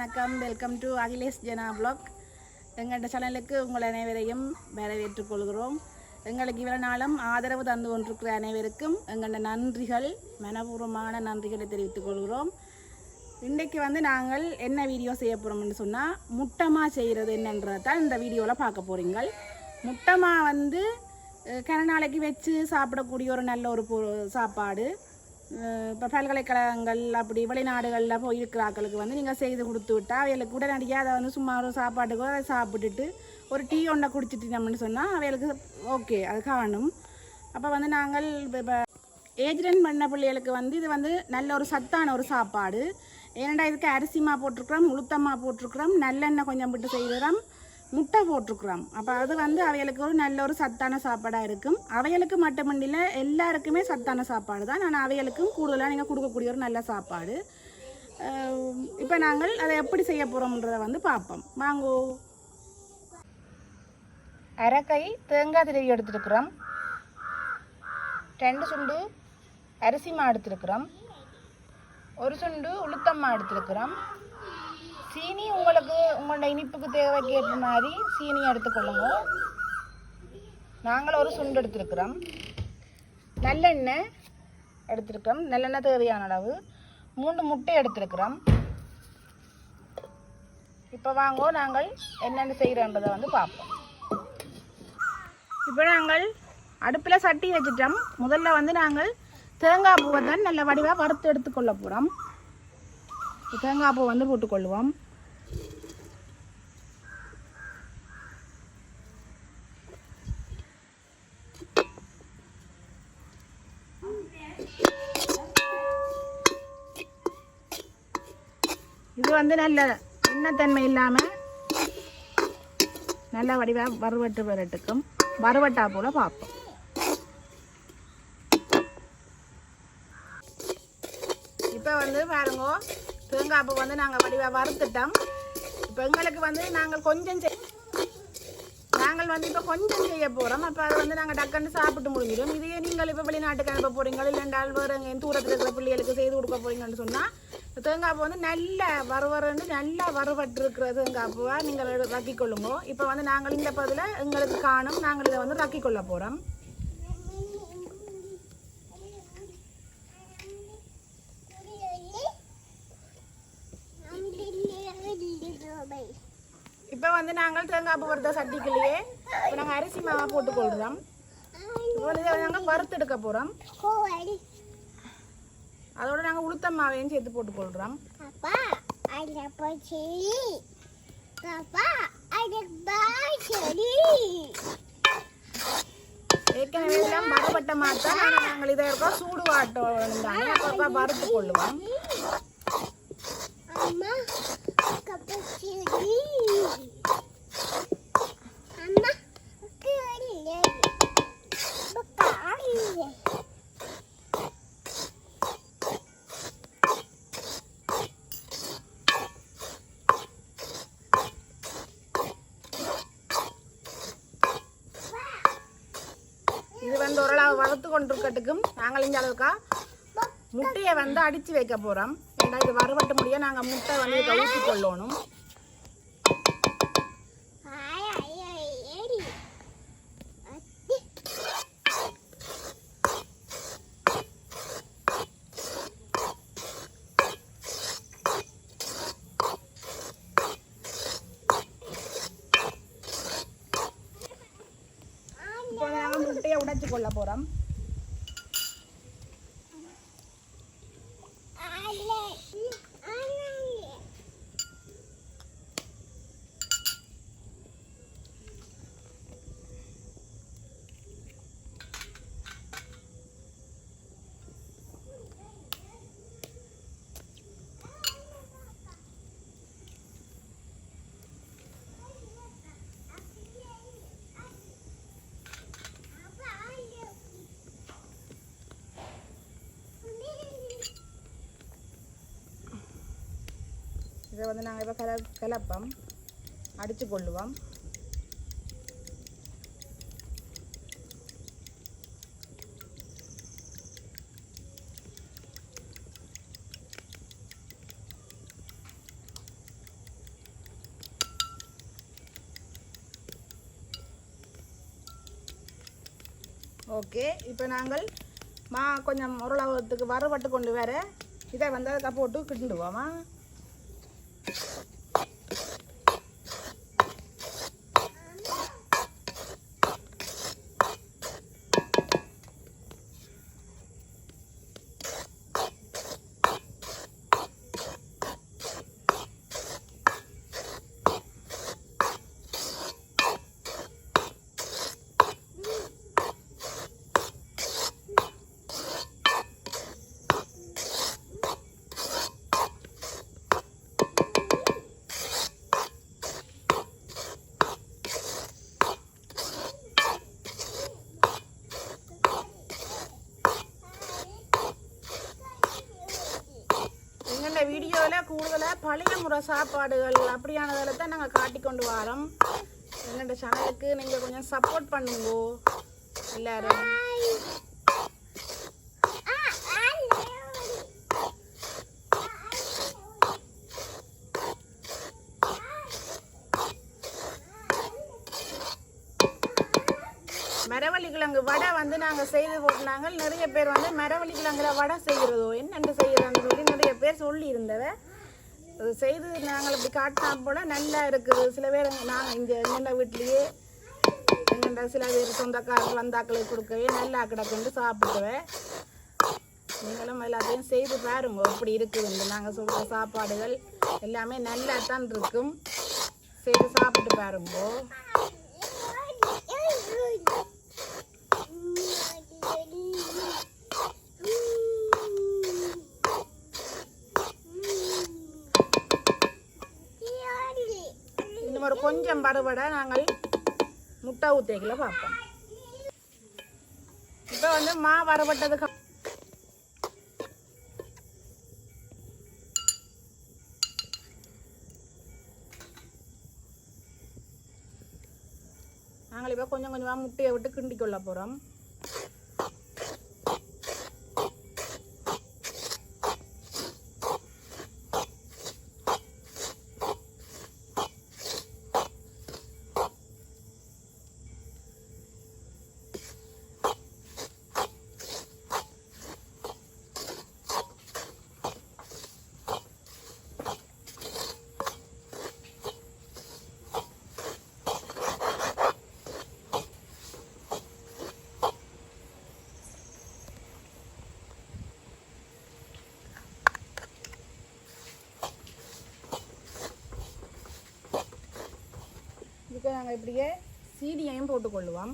வணக்கம். Welcome to Akhilesh Jena blog எங்கள்ட சேனலுக்கு உங்கள் அனைவரையும் வரவேற்றுக் கொள்கிறோம். எங்களுக்கு இவ்வளோ நாளும் ஆதரவு தந்து கொண்டிருக்கிற அனைவருக்கும் எங்களோட நன்றிகள் மனப்பூர்வமான நன்றிகளை தெரிவித்துக் கொள்கிறோம். இன்றைக்கு வந்து நாங்கள் என்ன வீடியோ செய்ய போகிறோம்னு சொன்னால் முட்டமா செய்கிறது என்னன்றது தான் இந்த வீடியோவில் பார்க்க போகிறீங்க முட்டமா வந்து அஹ், கன நாளைக்கு வச்சு சாப்பிடக்கூடிய ஒரு நல்ல ஒரு சாப்பாடு. இப்போ பல்கலைக்கழகங்கள் அப்படி வெளிநாடுகளில் போய் இருக்கிறாக்களுக்கு வந்து நீங்கள் செய்து கொடுத்து விட்டா அவைகளுக்கு உடனடியாக அதை வந்து சும்மா ஒரு சாப்பாட்டுக்கோ அதை சாப்பிட்டுட்டு ஒரு டீ ஒன்றை குடிச்சிட்டோம்னு சொன்னால் அவைகளுக்கு ஓகே அது காணும். அப்போ வந்து நாங்கள் இப்போ ஏஜ்ரன் பண்ண பிள்ளைகளுக்கு வந்து இது வந்து நல்ல ஒரு சத்தான ஒரு சாப்பாடு. ஏனண்டா இதுக்கு அரிசிமா போட்டிருக்கிறோம் உளுத்தம்மா போட்டிருக்கிறோம் நல்லெண்ணெய் கொஞ்சம் விட்டு செய்கிறோம் முட்டை போட்டிருக்கிறோம். அப்போ அது வந்து அவைகளுக்கு ஒரு நல்ல ஒரு சத்தான சாப்பாடாக இருக்கும். அவைகளுக்கு மட்டுமண்டியில் எல்லாருக்குமே சத்தான சாப்பாடு தான். ஆனால் அவைகளுக்கும் கூடுதலாக நீங்கள் கொடுக்கக்கூடிய ஒரு நல்ல சாப்பாடு. இப்போ நாங்கள் அதை எப்படி செய்ய போகிறோம்ன்றதை வந்து பார்ப்போம். வாங்கோ. அரைக்கை தேங்காய் திரை எடுத்துருக்குறோம். ரெண்டு சுண்டு அரிசி மா எடுத்துருக்குறோம். ஒரு சுண்டு உளுத்தம்மா எடுத்துருக்குறோம். சீனி உங்களுக்கு உங்களோட இனிப்புக்கு தேவைக்கு ஏற்ற மாதிரி சீனி எடுத்துக்கொள்ளுங்க நாங்கள் ஒரு சுண்டு எடுத்துருக்குறோம். நல்லெண்ணெய் எடுத்துருக்கோம் நல்லெண்ணெய் தேவையான அளவு. மூணு முட்டை எடுத்துருக்குறோம். இப்போ வாங்கோ நாங்கள் என்னென்ன செய்கிறோன்றதை வந்து பார்ப்போம். இப்போ நாங்கள் அடுப்பில் சட்டி வச்சுட்டோம். முதல்ல வந்து நாங்கள் தேங்காய் பூவை தான் நல்ல வடிவாக வறுத்து எடுத்துக்கொள்ள போகிறோம் தேங்காய் பூ வந்து போட்டுக்கொள்வோம் வந்து நல்ல எண்ணத்தன்மை இல்லாமல் நல்ல வடிவாக வறுவட்டு வரட்டுக்கும். வறுவட்டா போல் பார்ப்போம். இப்போ வந்து பாருங்க தேங்காய் பூ வந்து நாங்கள் வடிவாக வறுத்துட்டோம். இப்போ எங்களுக்கு வந்து நாங்கள் கொஞ்சம் செய் நாங்கள் வந்து இப்போ கொஞ்சம் செய்ய போகிறோம் அப்போ அதை வந்து நாங்கள் டக்குன்னு சாப்பிட்டு முடிஞ்சிடும். இதையே நீங்கள் இப்போ வெளிநாட்டுக்கு அனுப்ப போகிறீங்க இல்லைண்டால் வேறு எங்கள் தூரத்தில் இருக்கிற பிள்ளைகளுக்கு செய்து கொடுக்க போறீங்கன்னு சொன்னால் தேங்காய் பூ வந்து நல்ல வறுவறுன்னு நல்லா வறுபட்டு இருக்கிற தேங்காய் பூவை நீங்கள் ரக்கி ரக்கிக் கொள்ளுங்க இப்போ வந்து நாங்கள் இந்த பதில் எங்களுக்கு காணும். நாங்கள் இதை வந்து ரக்கி கொள்ள போகிறோம் இப்போ வந்து நாங்கள் தேங்காய் பூ வறுத்த சட்டிக்குள்ளேயே இப்போ நாங்கள் அரிசி மாவை போட்டுக்கொள்கிறோம் கொள்கிறோம். இதை நாங்கள் வறுத்தெடுக்க போகிறோம் அதோட நாங்கள் உளுத்த மாவையும் சேர்த்து ada poceri. ஏற்கனவே எல்லாம் வறுபட்ட மாட்டா. நாங்கள் இதை இருக்கோம் சூடு வாட்டம் தானே அப்போ வறுத்து கொள்ளுவோம். Mama, வளர்த்து கொண்டிருக்கட்டுக்கும். நாங்கள் இந்த அளவுக்கா முட்டையை வந்து அடித்து வைக்க போகிறோம் ஏன்னா இது வறுபட்டு முடிய நாங்கள் முட்டை வந்து இதை ஊற்றி கொள்ளணும். இப்போ நாங்கள் முட்டையை உடைச்சு கொள்ள போகிறோம் இதை வந்து நாங்கள் இப்போ கல கலப்போம் அடித்து கொள்ளுவோம் ஓகே இப்போ நாங்கள் மா கொஞ்சம் உருளவுறதுக்கு வறுபட்டு கொண்டு வர இதை வந்து அதுக்கப்புறம் போட்டு கிண்டுவோமா? கூடுதலாக பழைய முறை சாப்பாடுகள் அப்படியானதில் தான் நாங்கள் காட்டி கொண்டு வரோம். என்னோட சேனலுக்கு நீங்கள் கொஞ்சம் சப்போர்ட் பண்ணுங்கோ. எல்லாரும். மரவள்ளி கிழங்கு வடை வந்து நாங்கள் செய்து போட்டுனாங்க நிறைய பேர் வந்து மரவள்ளி கிழங்குல வடை செய்கிறதோ என்னென்று செய்கிறோன்னு சொல்லி நிறைய பேர் சொல்லி செய்து நாங்கள் இப்படி காட்டினா போல நல்லா இருக்குது. சில பேர் நாங்கள் இங்கே எங்கெண்ட வீட்லேயே எங்கெண்ட சில பேர் சொந்தக்காரர்கள் வந்தாக்களை கொடுக்கவே நல்லா கிடக்குன்னு சாப்பிடுவேன் நீங்களும் எல்லாத்தையும் செய்து பாருங்க எப்படி இருக்குதுன்னு நாங்கள் சொல்கிற சாப்பாடுகள் எல்லாமே நல்லா தான் இருக்கும். செய்து சாப்பிட்டு பாருங்கோ. ஒரு கொஞ்சம் பருவடை நாங்கள் முட்டை ஊத்தைகளை பார்ப்போம் இப்போ வந்து மா வரப்பட்டதுக்கு நாங்கள் இப்போ கொஞ்சம் கொஞ்சமாக முட்டையை விட்டு கிண்டிக்கொள்ள போகிறோம் இதுக்கு நாங்கள் இப்படியே சீடியையும் போட்டுக்கொள்ளுவோம்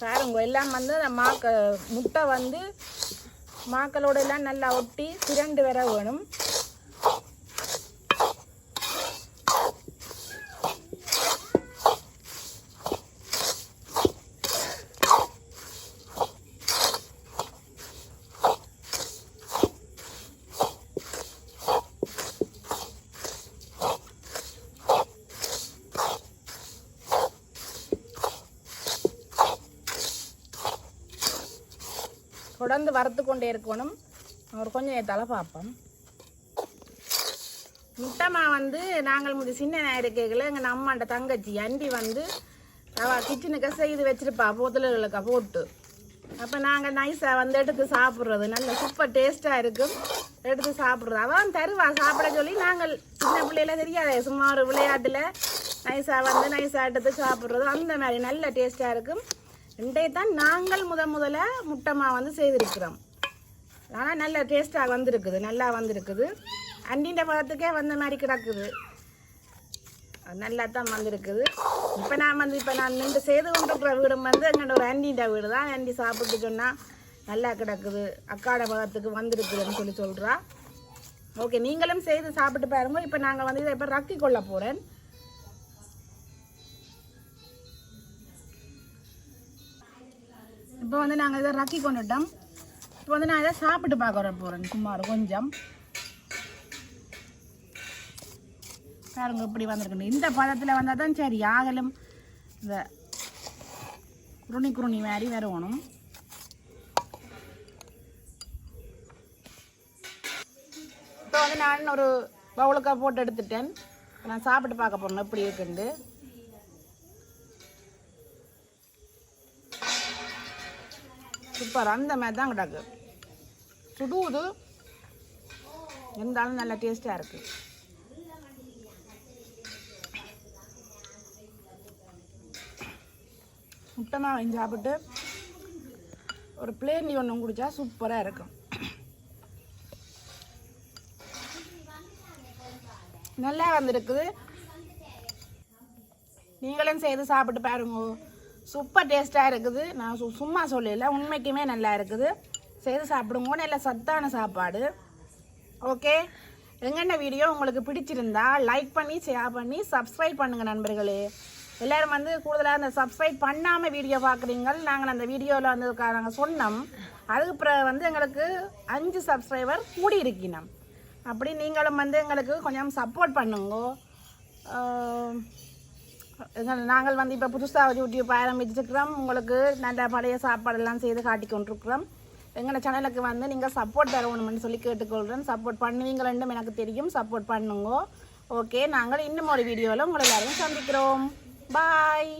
பாருங்க எல்லாம் வந்து அந்த மாக்க முட்டை வந்து மாக்களோட எல்லாம் நல்லா ஒட்டி திரண்டு வர வேணும். தொடர்ந்து வறுத்து கொண்டே இருக்கணும். ஒரு கொஞ்சம் தலை பார்ப்போம் முட்டைமா வந்து நாங்கள் முடி சின்ன இருக்கைகளை எங்கள் அம்மாண்ட தங்கச்சி அண்டி வந்து அவள் கிச்சனுக்கு செய்து வச்சுருப்பா போத்தலுகளுக்கா போட்டு. அப்போ நாங்கள் நைஸாக வந்து எடுத்து சாப்பிட்றது. நல்ல சூப்பர் டேஸ்ட்டாக இருக்கும். எடுத்து சாப்பிட்றது. அவன் தருவா சாப்பிட சொல்லி நாங்கள் சின்ன பிள்ளையில தெரியாது சும்மா ஒரு விளையாட்டில் நைஸாக வந்து நைஸாக எடுத்து சாப்பிட்றது. அந்த மாதிரி நல்ல டேஸ்ட்டாக இருக்கும். ரெண்டே தான் நாங்கள் முத முதல்ல முட்டைமா வந்து செய்திருக்கிறோம். ஆனால் நல்ல டேஸ்ட்டாக வந்திருக்குது நல்லா வந்திருக்குது. அண்டின்ற பதத்துக்கே வந்த மாதிரி கிடக்குது. அது நல்லா தான் வந்திருக்குது. இப்போ நான் வந்து இப்போ நான் நின்று செய்து கொண்டிருக்கிற வீடும் வந்து எங்களோட ஒரு ஆண்டின்ற வீடு தான். அண்டி சாப்பிட்டு சொன்னால் நல்லா கிடக்குது. அக்காட பதத்துக்கு வந்திருக்குதுன்னு சொல்லி சொல்கிறா ஓகே நீங்களும் செய்து சாப்பிட்டு பாருங்க. இப்போ நாங்கள் வந்து இதை இப்போ ரக்கி கொள்ள போகிறேன் இப்போ வந்து நாங்கள் இதை ரக்கி கொண்டுட்டோம். இப்போ வந்து நான் இதை சாப்பிட்டு பார்க்க போகிறேன் குமார் கொஞ்சம். பாருங்க இப்படி வந்திருக்கு இந்த பதத்தில் வந்தால் தான் சரி ஆகலும் இந்த குருணி குருணி மாதிரி வருவணும். இப்போ வந்து நான் ஒரு பவுலுக்கா போட்டு எடுத்துட்டேன். நான் சாப்பிட்டு பார்க்க போகிறேன் எப்படி இருக்குண்டு சூப்பர். அந்த மாதிரி தான் கிடக்கு. சுடுவது இருந்தாலும் நல்லா டேஸ்ட்டாக இருக்குது முட்டமாக வாங்கி சாப்பிட்டு ஒரு பிளேன் ஒன்று குடித்தா சூப்பராக இருக்கும். நல்லா வந்திருக்குது. நீங்களும் செய்து சாப்பிட்டு பாருங்க. சூப்பர் டேஸ்ட்டாக இருக்குது. நான் சு- சும்மா சொல்லல. உண்மைக்குமே நல்லா இருக்குது. செய்து சாப்பிடுங்க. நல்ல சத்தான சாப்பாடு. ஓகே? எங்கென்ன வீடியோ உங்களுக்கு பிடிச்சிருந்தா லைக் பண்ணி ஷேர் பண்ணி சப்ஸ்கிரைப் பண்ணுங்கள் நண்பர்களே. எல்லோரும் வந்து கூடுதலாக அந்த சப்ஸ்கிரைப் பண்ணாமல் வீடியோ பார்க்குறீங்க நாங்கள் அந்த வீடியோவில் வந்து நாங்கள் சொன்னோம். அதுக்கு பிறகு வந்து எங்களுக்கு அஞ்சு சப்ஸ்கிரைபர் கூடி இருக்கணும் அப்படி நீங்களும் வந்து எங்களுக்கு கொஞ்சம் சப்போர்ட் பண்ணுங்க. நாங்கள் வந்து இப்போ புதுசாக யூடியூப் ஆரம்பிச்சிருக்கிறோம் உங்களுக்கு நல்ல பழைய சாப்பாடெல்லாம் செய்து காட்டி கொண்டிருக்கிறோம். எங்களோட சேனலுக்கு வந்து நீங்கள் சப்போர்ட் தரணும்னு சொல்லி கேட்டுக்கொள்கிறேன் சப்போர்ட் பண்ணுவீங்களேன்னு எனக்கு தெரியும். சப்போர்ட் பண்ணுங்க. ஓகே நாங்கள் இன்னும் ஒரு வீடியோவில் உங்களை எல்லாரையும் சந்திக்கிறோம். பாய்